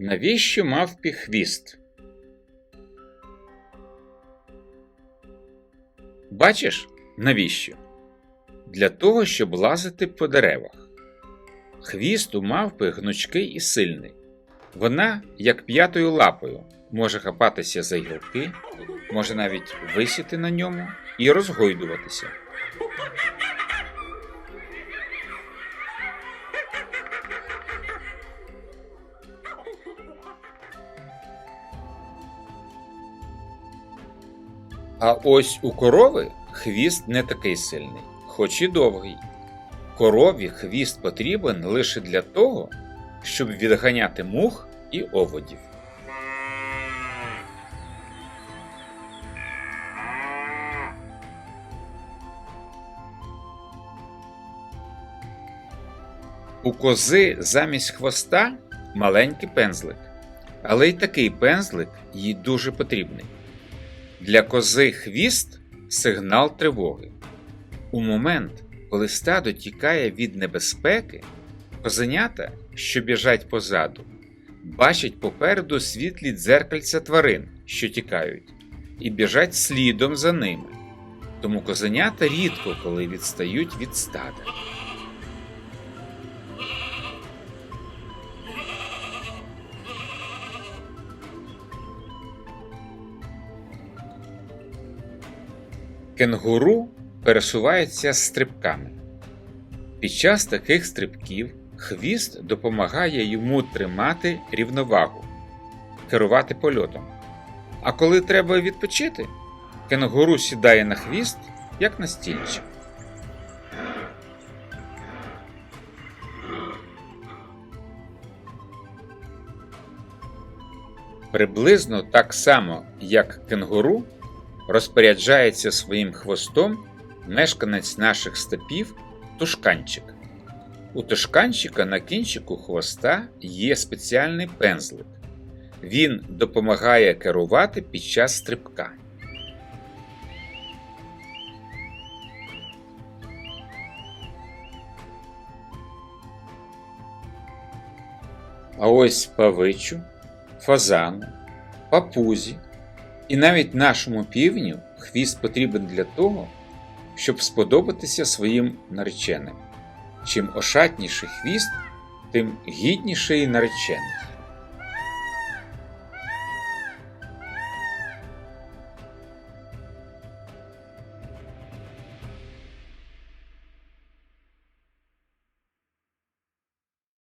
Навіщо мавпі хвіст? Бачиш, навіщо? Для того, щоб лазити по деревах. Хвіст у мавпи гнучкий і сильний. Вона, як п'ятою лапою, може хапатися за гілки, може навіть висіти на ньому і розгойдуватися. А ось у корови хвіст не такий сильний, хоч і довгий. Корові хвіст потрібен лише для того, щоб відганяти мух і оводів. У кози замість хвоста маленький пензлик, але й такий пензлик їй дуже потрібний. Для кози хвіст сигнал тривоги. У момент, коли стадо тікає від небезпеки, козенята, що біжать позаду, бачать попереду світлі дзеркальця тварин, що тікають, і біжать слідом за ними. Тому козенята рідко коли відстають від стада. Кенгуру пересувається стрибками. Під час таких стрибків хвіст допомагає йому тримати рівновагу, керувати польотом. А коли треба відпочити, кенгуру сідає на хвіст, як на стільчик. Приблизно так само, як кенгуру, розпоряджається своїм хвостом мешканець наших степів тушканчик. У тушканчика на кінчику хвоста є спеціальний пензлик. Він допомагає керувати під час стрибка. А ось павичу, фазану, папузі і навіть нашому півню хвіст потрібен для того, щоб сподобатися своїм нареченим. Чим ошатніший хвіст, тим гідніший наречений.